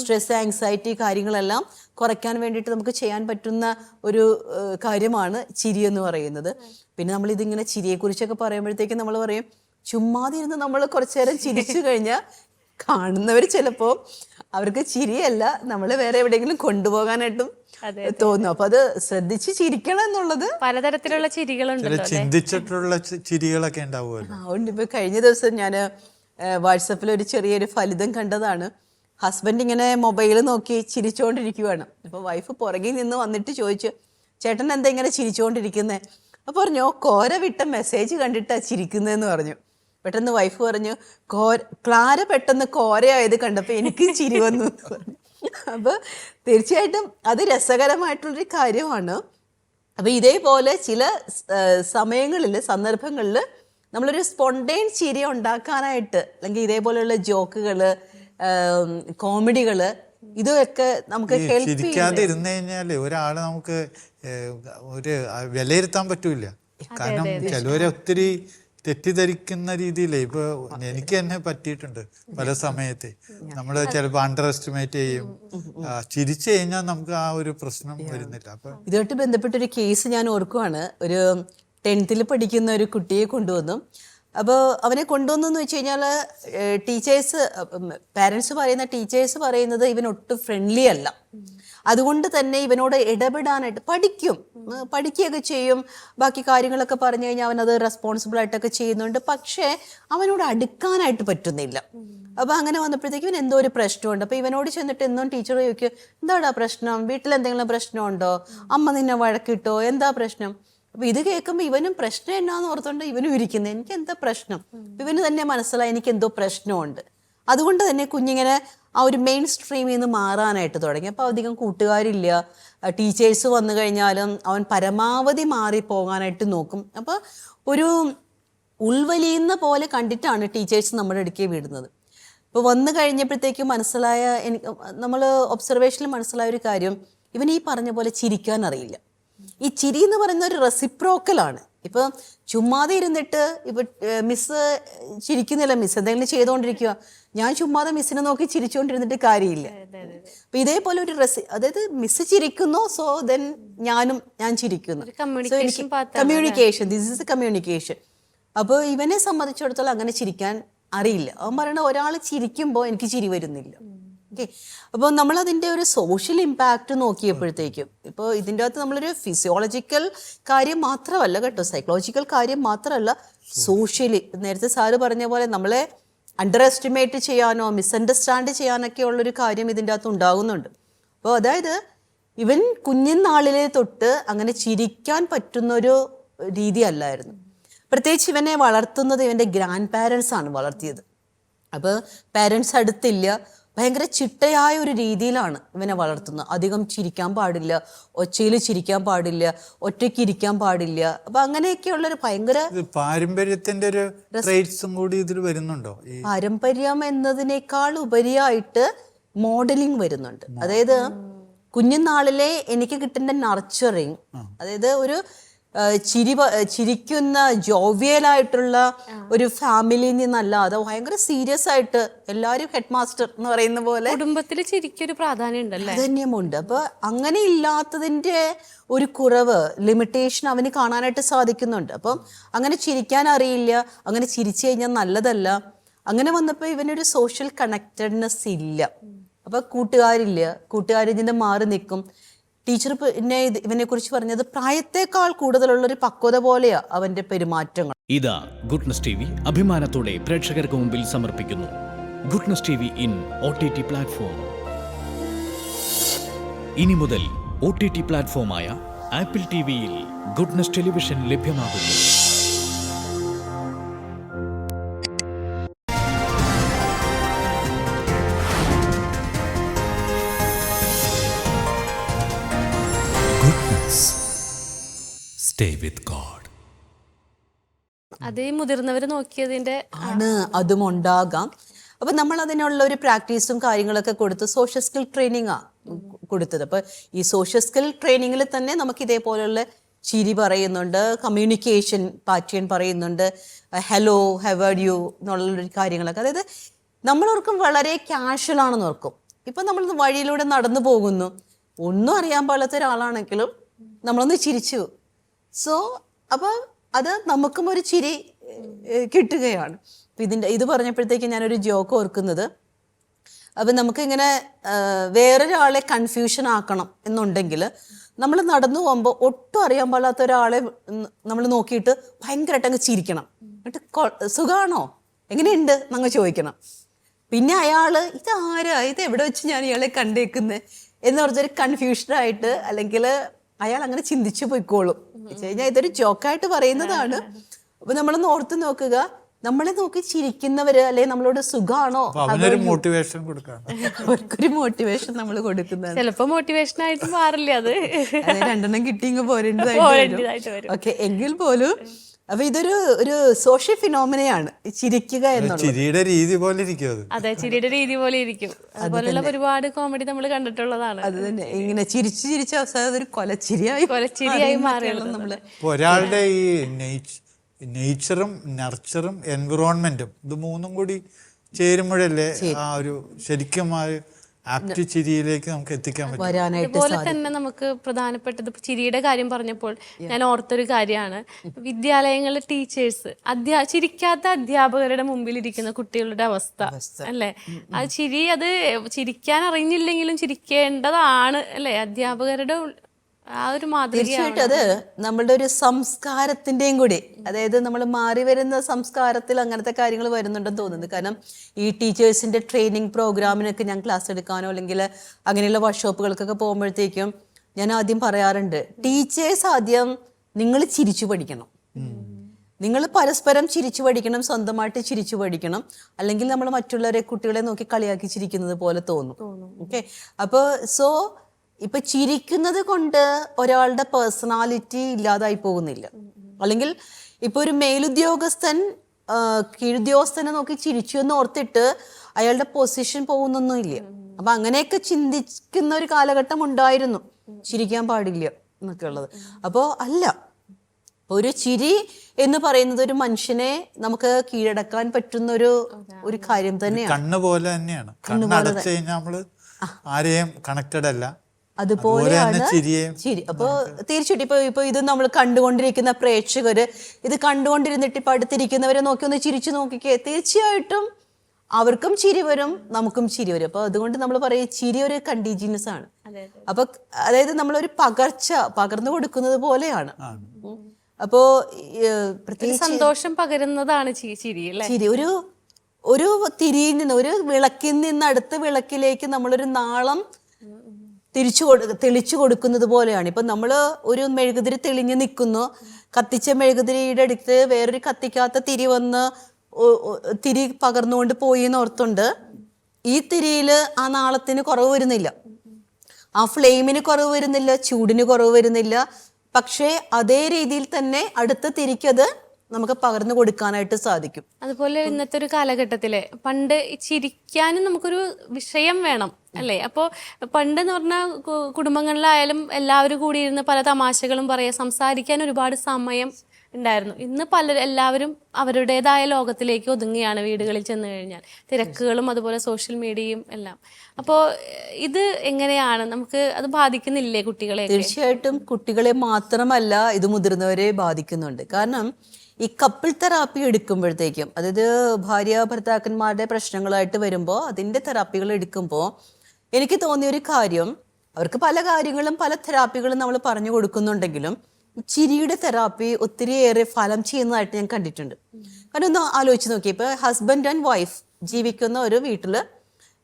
Stress anxiety കാര്യങ്ങളെല്ലാം കുറയ്ക്കാൻ വേണ്ടിയിട്ട് നമുക്ക് ചെയ്യാൻ പറ്റുന്ന ഒരു കാര്യമാണ് ചിരി എന്ന് പറയുന്നത്. പിന്നെ നമ്മൾ ഇതിങ്ങനെ ചിരിയെക്കുറിച്ചൊക്കെ പറയുമ്പോഴത്തേക്കും നമ്മൾ പറയും ചുമ്മാതെ ഇരുന്ന് നമ്മൾ കുറച്ചു നേരം ചിരിച്ചു കഴിഞ്ഞാൽ കാണുന്നവർ ചിലപ്പോൾ അവർക്ക് ചിരിയല്ല നമ്മൾ വേറെ എവിടെയെങ്കിലും കൊണ്ടുപോകാനായിട്ടും തോന്നും. അപ്പൊ അത് ശ്രദ്ധിച്ച് ചിരിക്കണം എന്നുള്ളത് പലതരത്തിലുള്ള ചിരികളുണ്ട് ചിന്തിച്ചിട്ടുള്ള ചിരികളൊക്കെ ഉണ്ടാവുമല്ലോ. അതുകൊണ്ട് ഇപ്പൊ കഴിഞ്ഞ ദിവസം ഞാൻ വാട്സപ്പിൽ ഒരു ചെറിയൊരു ഫലിതം കണ്ടതാണ്. ഹസ്ബൻഡ് ഇങ്ങനെ മൊബൈൽ നോക്കി ചിരിച്ചുകൊണ്ടിരിക്കുവാണ് അപ്പോൾ വൈഫ് പുറകിൽ നിന്ന് വന്നിട്ട് ചോദിച്ചു ചേട്ടൻ എന്താ ഇങ്ങനെ ചിരിച്ചുകൊണ്ടിരിക്കുന്നത് അപ്പോൾ പറഞ്ഞു "ഓ, കോര വിട്ട മെസ്സേജ് കണ്ടിട്ടാണ് ചിരിക്കുന്നതെന്ന് പറഞ്ഞു. പെട്ടെന്ന് വൈഫ് പറഞ്ഞു കോര ക്ലാര പെട്ടെന്ന് കോരയായത് കണ്ടപ്പോൾ എനിക്ക് ചിരി വന്നു. എന്ന് പറഞ്ഞു അപ്പോൾ തീർച്ചയായിട്ടും അത് രസകരമായിട്ടുള്ളൊരു കാര്യമാണ്. അപ്പോൾ ഇതേപോലെ ചില സമയങ്ങളിൽ സന്ദർഭങ്ങളിൽ നമ്മളൊരു സ്പോണ്ടേൻ ചിരി ഉണ്ടാക്കാനായിട്ട് അല്ലെങ്കിൽ ഇതേപോലെയുള്ള ജോക്കുകൾ കോമഡികൾ ഇതൊക്കെ നമുക്ക് ചിരിക്കാതെ ഇരുന്ന് കഴിഞ്ഞാൽ ഒരാളെ നമുക്ക് ഒരു വിലയിരുത്താൻ പറ്റൂല കാരണം ചിലവരെ ഒത്തിരി തെറ്റിദ്ധരിക്കുന്ന രീതിയിലേ ഇപ്പൊ എനിക്ക് തന്നെ പറ്റിയിട്ടുണ്ട് പല സമയത്ത്. നമ്മൾ ചിലപ്പോൾ അണ്ടർ എസ്റ്റിമേറ്റ് ചെയ്യും. ചിരിച്ചു കഴിഞ്ഞാൽ നമുക്ക് ആ ഒരു പ്രശ്നം വരുന്നില്ല. അപ്പൊ ഇതുമായിട്ട് ബന്ധപ്പെട്ടൊരു കേസ് ഞാൻ ഓർക്കുവാണ്. ഒരു ടെൻത്തിൽ പഠിക്കുന്ന ഒരു കുട്ടിയെ കൊണ്ടുവന്നു. അപ്പോൾ അവനെ കൊണ്ടുവന്നെന്ന് വെച്ച് കഴിഞ്ഞാൽ ടീച്ചേഴ്സ് പാരൻസ് പറയുന്ന ടീച്ചേഴ്സ് പറയുന്നത് ഇവൻ ഒട്ടും ഫ്രണ്ട്ലി അല്ല. അതുകൊണ്ട് തന്നെ ഇവനോട് ഇടപെടാനായിട്ട് പഠിക്കും. പഠിക്കുകയൊക്കെ ചെയ്യും. ബാക്കി കാര്യങ്ങളൊക്കെ പറഞ്ഞു കഴിഞ്ഞാൽ അവനത് റെസ്പോൺസിബിൾ ആയിട്ടൊക്കെ ചെയ്യുന്നുണ്ട്. പക്ഷേ അവനോട് അടുക്കാനായിട്ട് പറ്റുന്നില്ല. അപ്പോൾ അങ്ങനെ വന്നപ്പോഴത്തേക്കും ഇവൻ എന്തോ ഒരു പ്രശ്നമുണ്ട്. അപ്പോൾ ഇവനോട് ചെന്നിട്ട് എന്നും ടീച്ചർ ചോദിക്കും എന്താടാ പ്രശ്നം? വീട്ടിൽ എന്തെങ്കിലും പ്രശ്നമുണ്ടോ? അമ്മ നിന്നെ വഴക്കിട്ടോ? എന്താ പ്രശ്നം? അപ്പൊ ഇത് കേൾക്കുമ്പോൾ ഇവനും പ്രശ്നം എന്നാന്ന് ഓർത്തുകൊണ്ട് ഇവനും ഇരിക്കുന്നത് എനിക്ക് എന്താ പ്രശ്നം ഇവന് തന്നെ മനസ്സിലായി എനിക്ക് എന്തോ പ്രശ്നമുണ്ട്. അതുകൊണ്ട് തന്നെ കുഞ്ഞിങ്ങനെ ആ ഒരു മെയിൻ സ്ട്രീമിൽ നിന്ന് മാറാനായിട്ട് തുടങ്ങി. അപ്പോൾ അധികം കൂട്ടുകാരില്ല. ടീച്ചേഴ്സ് വന്നു കഴിഞ്ഞാലും അവൻ പരമാവധി മാറി പോകാനായിട്ട് നോക്കും. അപ്പോൾ ഒരു ഉൾവലിയുന്ന പോലെ കണ്ടിട്ടാണ് ടീച്ചേഴ്സ് നമ്മുടെ അടുക്കേ വിടുന്നത്. ഇപ്പോൾ വന്നു കഴിഞ്ഞപ്പോഴത്തേക്കും മനസ്സിലായ എനിക്ക് നമ്മൾ ഒബ്സർവേഷനിൽ മനസ്സിലായ ഒരു കാര്യം ഇവൻ ഈ പറഞ്ഞ പോലെ ചിരിക്കാൻ അറിയില്ല. ഈ ചിരി എന്ന് പറയുന്ന ഒരു റെസിപ്രോക്കലാണ് ഇപ്പൊ ചുമ്മാതെ ഇരുന്നിട്ട് ഇപ്പൊ മിസ് ചിരിക്കുന്നില്ല. മിസ് എന്തെങ്കിലും ചെയ്തുകൊണ്ടിരിക്കുക ഞാൻ ചുമ്മാതെ മിസ്സിനെ നോക്കി ചിരിച്ചുകൊണ്ടിരുന്നിട്ട് കാര്യമില്ല. അപ്പൊ ഇതേപോലെ ഒരു റെസി അതായത് മിസ് ചിരിക്കുന്നു സോ ദെൻ ഞാനും ഞാൻ ചിരിക്കുന്നു. കമ്മ്യൂണിക്കേഷൻ ദിസ് ഇസ് കമ്മ്യൂണിക്കേഷൻ അപ്പോൾ ഇവനെ സംബന്ധിച്ചിടത്തോളം അങ്ങനെ ചിരിക്കാൻ അറിയില്ല. അവൻ പറയണ ഒരാൾ ചിരിക്കുമ്പോൾ എനിക്ക് ചിരി വരുന്നില്ല. ഓക്കെ. അപ്പോൾ നമ്മളതിന്റെ ഒരു സോഷ്യൽ ഇമ്പാക്റ്റ് നോക്കിയപ്പോഴത്തേക്കും ഇപ്പോൾ ഇതിന്റെ അകത്ത് നമ്മളൊരു ഫിസിയോളജിക്കൽ കാര്യം മാത്രമല്ല കേട്ടോ സൈക്കോളജിക്കൽ കാര്യം മാത്രമല്ല സോഷ്യലി നേരത്തെ സാറ് പറഞ്ഞ പോലെ നമ്മളെ അണ്ടർ എസ്റ്റിമേറ്റ് ചെയ്യാനോ മിസ്അണ്ടർസ്റ്റാൻഡ് ചെയ്യാനൊക്കെ ഉള്ളൊരു കാര്യം ഇതിന്റെ അകത്ത് ഉണ്ടാകുന്നുണ്ട്. അപ്പോൾ അതായത് ഇവൻ കുഞ്ഞുനാളിലെ തൊട്ട് അങ്ങനെ ചിരിക്കാൻ പറ്റുന്നൊരു രീതി അല്ലായിരുന്നു. പ്രത്യേകിച്ച് ഇവനെ വളർത്തുന്നത് ഇവന്റെ ഗ്രാൻഡ് പാരൻസ് ആണ് വളർത്തിയത്. അപ്പോൾ പാരൻസ് അടുത്തില്ല ഭയങ്കര ചിട്ടയായ ഒരു രീതിയിലാണ് ഇവനെ വളർത്തുന്നത്. അധികം ചിരിക്കാൻ പാടില്ല ഒച്ചയിൽ ചിരിക്കാൻ പാടില്ല ഒറ്റയ്ക്ക് ഇരിക്കാൻ പാടില്ല. അപ്പൊ അങ്ങനെയൊക്കെയുള്ള ഒരു ഭയങ്കര പാരമ്പര്യത്തിന്റെ ഒരു കൂടി ഇതിൽ വരുന്നുണ്ടോ? പാരമ്പര്യം എന്നതിനേക്കാൾ ഉപരിയായിട്ട് മോഡലിംഗ് വരുന്നുണ്ട്. അതായത് കുഞ്ഞുനാളിലെ എനിക്ക് കിട്ടുന്ന നർച്ചറിങ് അതായത് ഒരു ചിരി ചിരിക്കുന്ന ജോവിയലായിട്ടുള്ള ഒരു ഫാമിലിയിൽ നിന്നല്ലാതെ ഭയങ്കര സീരിയസ് ആയിട്ട് എല്ലാവരും ഹെഡ് മാസ്റ്റർ എന്ന് പറയുന്ന പോലെ കുടുംബത്തിൽ ചിരിക്കൊരു പ്രാധാന്യം ഉണ്ടല്ലോ? ധന്യമുണ്ട് അപ്പൊ അങ്ങനെ ഇല്ലാത്തതിന്റെ ഒരു കുറവ് ലിമിറ്റേഷൻ അവന് കാണാനായിട്ട് സാധിക്കുന്നുണ്ട്. അപ്പം അങ്ങനെ ചിരിക്കാൻ അറിയില്ല അങ്ങനെ ചിരിച്ചു കഴിഞ്ഞാൽ നല്ലതല്ല. അങ്ങനെ വന്നപ്പോൾ ഇവനൊരു സോഷ്യൽ കണക്റ്റഡ്നെസ് ഇല്ല. അപ്പൊ കൂട്ടുകാരില്ല കൂട്ടുകാരിൽ നിന്ന് മാറി നിൽക്കും. ടീച്ചർ പിന്നെ ഇവനെ കുറിച്ച് പറഞ്ഞത് പ്രായത്തെക്കാൾ കൂടുതലുള്ള ഒരു പക്വത പോലെയാ അവന്റെ പെരുമാറ്റങ്ങൾ. ഇതാ ഗുഡ്നസ് ടി വി അഭിമാനത്തോടെ പ്രേക്ഷകർക്ക് മുമ്പിൽ സമർപ്പിക്കുന്നു. Goodness T V in O T T platform. ഇനി മുതൽ ഒ ടി ടി പ്ലാറ്റ്ഫോമായ ആപ്പിൾ ടി വിയിൽ ഗുഡ്നസ് ടെലിവിഷൻ ലഭ്യമാകുന്നു. Stay God God. അത് ഈ മുതിർന്നവര് നോക്കിയതിന്റെ ആണ് അതും ഉണ്ടാകാം. അപ്പൊ നമ്മൾ അതിനുള്ള ഒരു പ്രാക്ടീസും കാര്യങ്ങളൊക്കെ കൊടുത്ത് സോഷ്യൽ സ്കിൽ ട്രെയിനിങ് ആ കൊടുത്തത്. അപ്പൊ ഈ സോഷ്യൽ സ്കിൽ ട്രെയിനിങ്ങിൽ തന്നെ നമുക്ക് ഇതേപോലെയുള്ള ചിരി പറയുന്നുണ്ട് കമ്മ്യൂണിക്കേഷൻ പാറ്റേൺ പറയുന്നുണ്ട് ഹലോ ഹെവേഡ് യു എന്നുള്ള കാര്യങ്ങളൊക്കെ. അതായത് നമ്മളോർക്കും വളരെ കാഷ്വൽ ആണെന്ന് ഓർക്കും. ഇപ്പൊ നമ്മൾ വഴിയിലൂടെ നടന്നു പോകുന്നു. ഒന്നും അറിയാൻ പാടില്ലാത്ത ഒരാളാണെങ്കിലും നമ്മളൊന്ന് ചിരിച്ചു. സോ അപ്പോൾ അത് നമുക്കും ഒരു ചിരി കിട്ടുകയാണ്. ഇതിന്റെ ഇത് പറഞ്ഞപ്പോഴത്തേക്ക് ഞാനൊരു ജോക്ക് ഓർക്കുന്നത്. അപ്പം നമുക്കിങ്ങനെ വേറൊരാളെ കൺഫ്യൂഷൻ ആക്കണം എന്നുണ്ടെങ്കിൽ നമ്മൾ നടന്നു പോകുമ്പോൾ ഒട്ടും അറിയാൻ പാടാത്ത ഒരാളെ നമ്മൾ നോക്കിയിട്ട് ഭയങ്കരമായിട്ട് അങ്ങ് ചിരിക്കണം. എന്നിട്ട് സുഖമാണോ എങ്ങനെയുണ്ട്? എന്നങ്ങ് ചോദിക്കണം. പിന്നെ അയാൾ ഇത് ആരാ ഇത് എവിടെ വെച്ച് ഞാൻ ഇയാളെ കണ്ടേക്കുന്നത് എന്ന് പറഞ്ഞൊരു കൺഫ്യൂഷനായിട്ട് അല്ലെങ്കിൽ അയാൾ അങ്ങനെ ചിന്തിച്ചു പോയിക്കോളും. കഴിഞ്ഞാൽ ഇതൊരു ജോക്കായിട്ട് പറയുന്നതാണ്. അപ്പൊ നമ്മൾ ഓർത്ത് നോക്കുക. നമ്മളെ നോക്കി ചിരിക്കുന്നവര് അല്ലെങ്കിൽ നമ്മളോട് സുഖാണോ? മോട്ടിവേഷൻ അവർക്കൊരു മോട്ടിവേഷൻ നമ്മൾ കൊടുക്കുന്നത് ചിലപ്പോ മോട്ടിവേഷൻ ആയിട്ട് മാറില്ല അത്? രണ്ടെണ്ണം കിട്ടിയെങ്കിൽ പോരേണ്ടതായിട്ട്. ഓക്കെ എങ്കിൽ പോലും അപ്പൊ ഇതൊരു ഒരു സോഷ്യൽ ഫിനോമിനയാണ് ചിരിക്കുക എന്നുള്ളത്. ചിരിയുടെ രീതി പോലെ ഇരിക്കും അതെ. ചിരിയുടെ രീതി പോലെ ഇരിക്കും. അതുപോലുള്ള ഒരുപാട് കോമഡി നമ്മൾ കണ്ടിട്ടുള്ളതാണ്. അത് തന്നെ. ഇങ്ങനെ ചിരിച്ച് ചിരിച്ച് അവസാനം ഒരു കൊലച്ചിരിയായി കൊലച്ചിരിയായി മാറിയെന്നൊക്കെയാണ് നമ്മൾ ഒരാളുടെ ഈ നേച്ചറും നർച്ചറും എൻവിറോൺമെന്റും ഇത് മൂന്നും കൂടി ചേരുമ്പോഴല്ലേ ആ ഒരു ശരിക്കും ആ ആപ്റ്റ് ചിരിയിലേക്ക് നമുക്ക് എത്തിക്കാൻ പറ്റും. വരാനായിട്ട് അതുപോലെ തന്നെ നമുക്ക് പ്രധാനപ്പെട്ടത് ചിരിയുടെ കാര്യം പറഞ്ഞപ്പോൾ ഞാൻ ഓർത്തൊരു കാര്യമാണ്. വിദ്യാലയങ്ങളിലെ ടീച്ചേഴ്സ് അധ്യാ ചിരിക്കാത്ത അധ്യാപകരുടെ മുമ്പിൽ ഇരിക്കുന്ന കുട്ടികളുടെ അവസ്ഥ അല്ലേ? ആ ചിരി അത് ചിരിക്കാൻ അറിഞ്ഞില്ലെങ്കിലും ചിരിക്കേണ്ടതാണ് അല്ലേ? അധ്യാപകരുടെ തീർച്ചയായിട്ടും അത് നമ്മളുടെ ഒരു സംസ്കാരത്തിന്റെയും കൂടി അതായത് നമ്മൾ മാറി വരുന്ന സംസ്കാരത്തിൽ അങ്ങനത്തെ കാര്യങ്ങൾ വരുന്നുണ്ടെന്ന് തോന്നുന്നു. കാരണം ഈ ടീച്ചേഴ്സിന്റെ ട്രെയിനിങ് പ്രോഗ്രാമിനൊക്കെ ഞാൻ ക്ലാസ് എടുക്കാനോ അല്ലെങ്കിൽ അങ്ങനെയുള്ള വർക്ക്ഷോപ്പുകൾക്കൊക്കെ പോകുമ്പോഴത്തേക്കും ഞാൻ ആദ്യം പറയാറുണ്ട് ടീച്ചേഴ്സ് ആദ്യം നിങ്ങൾ ചിരിച്ചു പഠിക്കണം. നിങ്ങൾ പരസ്പരം ചിരിച്ചു പഠിക്കണം സ്വന്തമായിട്ട് ചിരിച്ചു പഠിക്കണം. അല്ലെങ്കിൽ നമ്മൾ മറ്റുള്ളവരെ കുട്ടികളെ നോക്കി കളിയാക്കി ചിരിക്കുന്നത് പോലെ തോന്നും. ഓക്കെ അപ്പോൾ സോ ഇപ്പൊ ചിരിക്കുന്നത് കൊണ്ട് ഒരാളുടെ പേഴ്സണാലിറ്റി ഇല്ലാതായി പോകുന്നില്ല. അല്ലെങ്കിൽ ഇപ്പൊ ഒരു മേലുദ്യോഗസ്ഥൻ കീഴുദ്യോഗസ്ഥനെ നോക്കി ചിരിച്ചു എന്ന് ഓർത്തിട്ട് അയാളുടെ പൊസിഷൻ പോകുന്നൊന്നും ഇല്ല അപ്പൊ അങ്ങനെയൊക്കെ ചിന്തിക്കുന്ന ഒരു കാലഘട്ടം ഉണ്ടായിരുന്നു. ചിരിക്കാൻ പാടില്ല എന്നൊക്കെ ഉള്ളത്. അപ്പോൾ അല്ല. ഒരു ചിരി എന്ന് പറയുന്നത് ഒരു മനുഷ്യനെ നമുക്ക് കീഴടക്കാൻ പറ്റുന്ന ഒരു ഒരു കാര്യം തന്നെയാണ്. കണ്ണ് പോലെ തന്നെയാണ്. കണ്ണ് അടച്ചു കഴിഞ്ഞാൽ നമ്മൾ ആരെയും കണക്റ്റഡ് അല്ല. അതുപോലെയാണ് ചിരി. അപ്പോൾ തീർച്ചയായിട്ടും ഇപ്പൊ ഇപ്പൊ ഇത് നമ്മൾ കണ്ടുകൊണ്ടിരിക്കുന്ന പ്രേക്ഷകര് ഇത് കണ്ടുകൊണ്ടിരുന്നിട്ട് ഇപ്പൊ അടുത്തിരിക്കുന്നവരെ നോക്കി ഒന്ന് ചിരിച്ചു നോക്കിക്കേ. തീർച്ചയായിട്ടും അവർക്കും ചിരി വരും നമുക്കും ചിരി വരും. അപ്പൊ അതുകൊണ്ട് നമ്മൾ പറയും ചിരി ഒരു കണ്ടീജിയസ് ആണ്. അപ്പൊ അതായത് നമ്മളൊരു പകർച്ച പകർന്നു കൊടുക്കുന്നത് പോലെയാണ്. അപ്പോ പ്രത്യേകിച്ച് സന്തോഷം പകരുന്നതാണ് ചിരി അല്ലേ? ചിരി. ഒരു ഒരു തിരിയിൽ നിന്ന് ഒരു വിളക്കിൽ നിന്ന് അടുത്ത വിളക്കിലേക്ക് നമ്മളൊരു നാളം തിരിച്ചു കൊടു തെളിച്ചു കൊടുക്കുന്നത് പോലെയാണ്. ഇപ്പം നമ്മൾ ഒരു മെഴുകുതിരി തെളിഞ്ഞ് നിൽക്കുന്നു കത്തിച്ച മെഴുകുതിരിയുടെ അടുത്ത് വേറൊരു കത്തിക്കാത്ത തിരി വന്ന് തിരി പകർന്നുകൊണ്ട് പോയി എന്ന് ഓർത്തുണ്ട്. ഈ തിരിയിൽ ആ നാളത്തിന് കുറവ് വരുന്നില്ല. ആ ഫ്ലെയിമിന് കുറവ് വരുന്നില്ല ചൂടിന് കുറവ് വരുന്നില്ല. പക്ഷേ അതേ രീതിയിൽ തന്നെ അടുത്ത തിരിക്കത് നമുക്ക് പകർന്നു കൊടുക്കാനായിട്ട് സാധിക്കും. അതുപോലെ ഇന്നത്തെ ഒരു കാലഘട്ടത്തിലെ പണ്ട് ചിരിക്കാനും നമുക്കൊരു വിഷയം വേണം. അല്ലേ? അപ്പോൾ പണ്ട് എന്ന് പറഞ്ഞാൽ കു- കുടുംബങ്ങളിലായാലും എല്ലാവരും കൂടി ഇരുന്ന് പല തമാശകളും പറയുക സംസാരിക്കാൻ ഒരുപാട് സമയം ഉണ്ടായിരുന്നു. ഇന്ന് പല എല്ലാവരും അവരുടേതായ ലോകത്തിലേക്ക് ഒതുങ്ങിയാണ് വീടുകളിൽ ചെന്ന് കഴിഞ്ഞാൽ. തിരക്കുകളും അതുപോലെ സോഷ്യൽ മീഡിയയും എല്ലാം. അപ്പോൾ ഇത് എങ്ങനെയാണ്? നമുക്ക് അത് ബാധിക്കുന്നില്ലേ കുട്ടികളെ തീർച്ചയായിട്ടും കുട്ടികളെ മാത്രമല്ല ഇത് മുതിർന്നവരെ ബാധിക്കുന്നുണ്ട്. കാരണം ഈ കപ്പിൾ തെറാപ്പി എടുക്കുമ്പോഴത്തേക്കും അതായത് ഭാര്യ ഭർത്താക്കന്മാരുടെ പ്രശ്നങ്ങളായിട്ട് വരുമ്പോൾ അതിന്റെ തെറാപ്പികൾ എടുക്കുമ്പോൾ എനിക്ക് തോന്നിയ ഒരു കാര്യം അവർക്ക് പല കാര്യങ്ങളും പല തെറാപ്പികളും നമ്മൾ പറഞ്ഞു കൊടുക്കുന്നുണ്ടെങ്കിലും ചിരിയുടെ തെറാപ്പി ഒത്തിരിയേറെ ഫലം ചെയ്യുന്നതായിട്ട് ഞാൻ കണ്ടിട്ടുണ്ട്. കാരണം ഒന്ന് ആലോചിച്ച് നോക്കി ഇപ്പോൾ ഹസ്ബൻഡ് ആൻഡ് വൈഫ് ജീവിക്കുന്ന ഒരു വീട്ടിൽ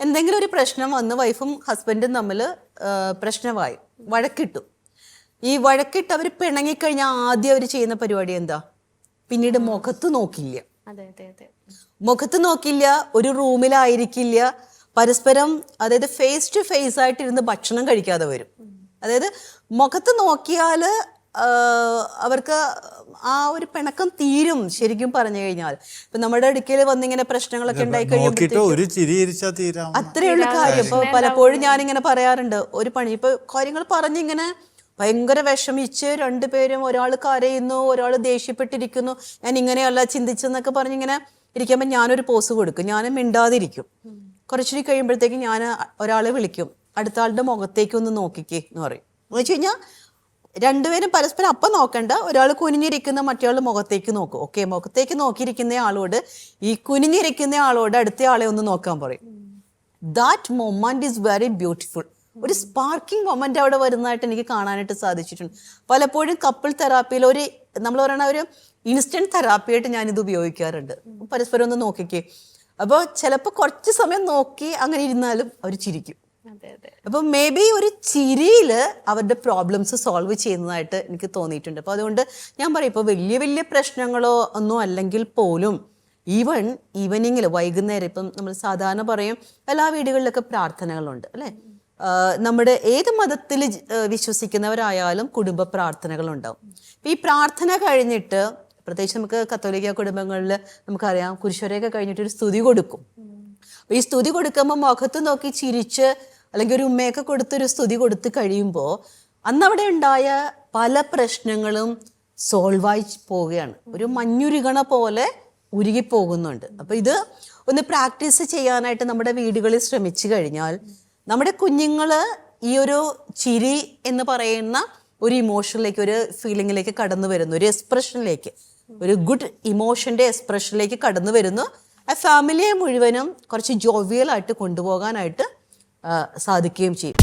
എന്തെങ്കിലും ഒരു പ്രശ്നം വന്ന് വൈഫും ഹസ്ബൻഡും തമ്മിൽ പ്രശ്നമായി വഴക്കിട്ടു. ഈ വഴക്കിട്ട് അവർ പിണങ്ങിക്കഴിഞ്ഞാൽ ആദ്യം അവർ ചെയ്യുന്ന പരിപാടി എന്താ? പിന്നീട് മുഖത്ത് നോക്കില്ല. മുഖത്ത് നോക്കില്ല ഒരു റൂമിലായിരിക്കില്ല പരസ്പരം അതായത് ഫേസ് ടു ഫേസ് ആയിട്ട് ഇരുന്ന് ഭക്ഷണം കഴിക്കാതെ വരും. അതായത് മുഖത്ത് നോക്കിയാൽ അവർക്ക് ആ ഒരു പിണക്കം തീരും ശരിക്കും പറഞ്ഞു കഴിഞ്ഞാൽ. ഇപ്പൊ നമ്മുടെ അടുക്കൽ വന്നിങ്ങനെ പ്രശ്നങ്ങളൊക്കെ ഉണ്ടായി കഴിയുമ്പോൾ ഒരു ചിരി ഇരിച്ചാ തീരാം അത്രയുള്ള കാര്യം. ഇപ്പൊ പലപ്പോഴും ഞാനിങ്ങനെ പറയാറുണ്ട് ഒരു പണി. ഇപ്പൊ കാര്യങ്ങൾ പറഞ്ഞിങ്ങനെ ഭയങ്കര വിഷമിച്ച് രണ്ടുപേരും ഒരാൾ കരയുന്നു ഒരാൾ ദേഷ്യപ്പെട്ടിരിക്കുന്നു. ഞാൻ ഇങ്ങനെയല്ല ചിന്തിച്ചെന്നൊക്കെ പറഞ്ഞിങ്ങനെ ഇരിക്കുമ്പോൾ ഞാനൊരു പോസ് കൊടുക്കും. ഞാൻ മിണ്ടാതിരിക്കും. കുറച്ചുകൂടി കഴിയുമ്പോഴത്തേക്ക് ഞാൻ ഒരാളെ വിളിക്കും. അടുത്ത ആളുടെ മുഖത്തേക്ക് ഒന്ന് നോക്കിക്കേ എന്ന് പറയും. എന്ന് വെച്ച് കഴിഞ്ഞാൽ രണ്ടുപേരും പരസ്പരം അപ്പം നോക്കണ്ട. ഒരാൾ കുനിഞ്ഞിരിക്കുന്ന മറ്റേ മുഖത്തേക്ക് നോക്കും. ഓക്കെ മുഖത്തേക്ക് നോക്കിയിരിക്കുന്ന ആളോട് ഈ കുനിഞ്ഞിരിക്കുന്ന ആളോട് അടുത്ത ആളെ ഒന്ന് നോക്കാൻ പറയും. That moment is very beautiful ഒരു സ്പാർക്കിംഗ് മൊമെന്റ് അവിടെ വരുന്നതായിട്ട് എനിക്ക് കാണാനായിട്ട് സാധിച്ചിട്ടുണ്ട്. പലപ്പോഴും കപ്പിൾ തെറാപ്പിയിൽ ഒരു നമ്മൾ പറയുന്ന ഒരു ഇൻസ്റ്റന്റ് തെറാപ്പിയായിട്ട് ഞാനിത് ഉപയോഗിക്കാറുണ്ട്. പരസ്പരം ഒന്ന് നോക്കിക്കേ. അപ്പോൾ ചിലപ്പോൾ കുറച്ച് സമയം നോക്കി അങ്ങനെ ഇരുന്നാലും അവർ ചിരിക്കും. അപ്പം മേ ബി ഒരു ചിരിയിൽ അവരുടെ പ്രോബ്ലംസ് സോൾവ് ചെയ്യുന്നതായിട്ട് എനിക്ക് തോന്നിയിട്ടുണ്ട്. അപ്പോൾ അതുകൊണ്ട് ഞാൻ പറയും ഇപ്പോൾ വലിയ വലിയ പ്രശ്നങ്ങളോ ഒന്നും അല്ലെങ്കിൽ പോലും ഈവൺ ഈവനിങ്ങിൽ വൈകുന്നേരം ഇപ്പം നമ്മൾ സാധാരണ പറയും എല്ലാ വീടുകളിലൊക്കെ പ്രാർത്ഥനകളുണ്ട് അല്ലേ? നമ്മുടെ ഏത് മതത്തിൽ വിശ്വസിക്കുന്നവരായാലും കുടുംബ പ്രാർത്ഥനകളുണ്ടാവും. ഈ പ്രാർത്ഥന കഴിഞ്ഞിട്ട് പ്രത്യേകിച്ച് നമുക്ക് കത്തോലിക്ക കുടുംബങ്ങളിൽ നമുക്കറിയാം കുരിശുവരെയൊക്കെ കഴിഞ്ഞിട്ട് ഒരു സ്തുതി കൊടുക്കും. അപ്പൊ ഈ സ്തുതി കൊടുക്കുമ്പോൾ മുഖത്ത് നോക്കി ചിരിച്ച് അല്ലെങ്കിൽ ഒരു ഉമ്മയൊക്കെ കൊടുത്തൊരു സ്തുതി കൊടുത്ത് കഴിയുമ്പോൾ അന്ന് അവിടെ ഉണ്ടായ പല പ്രശ്നങ്ങളും സോൾവായി പോവുകയാണ്. ഒരു മഞ്ഞുരുകണ പോലെ ഉരുകി പോകുന്നുണ്ട്. അപ്പൊ ഇത് ഒന്ന് പ്രാക്ടീസ് ചെയ്യാനായിട്ട് നമ്മുടെ വീടുകളിൽ ശ്രമിച്ചു കഴിഞ്ഞാൽ നമ്മുടെ കുഞ്ഞുങ്ങൾ ഈ ഒരു ചിരി എന്ന് പറയുന്ന ഒരു ഇമോഷനിലേക്ക് ഒരു ഫീലിങ്ങിലേക്ക് കടന്നു വരുന്നു ഒരു എക്സ്പ്രഷനിലേക്ക് ഒരു ഗുഡ് ഇമോഷന്റെ എക്സ്പ്രഷനിലേക്ക് കടന്നു വരുന്നു. ആ ഫാമിലിയെ മുഴുവനും കുറച്ച് ജോവിയലായിട്ട് കൊണ്ടുപോകാനായിട്ട് സാധിക്കുകയും ചെയ്യും.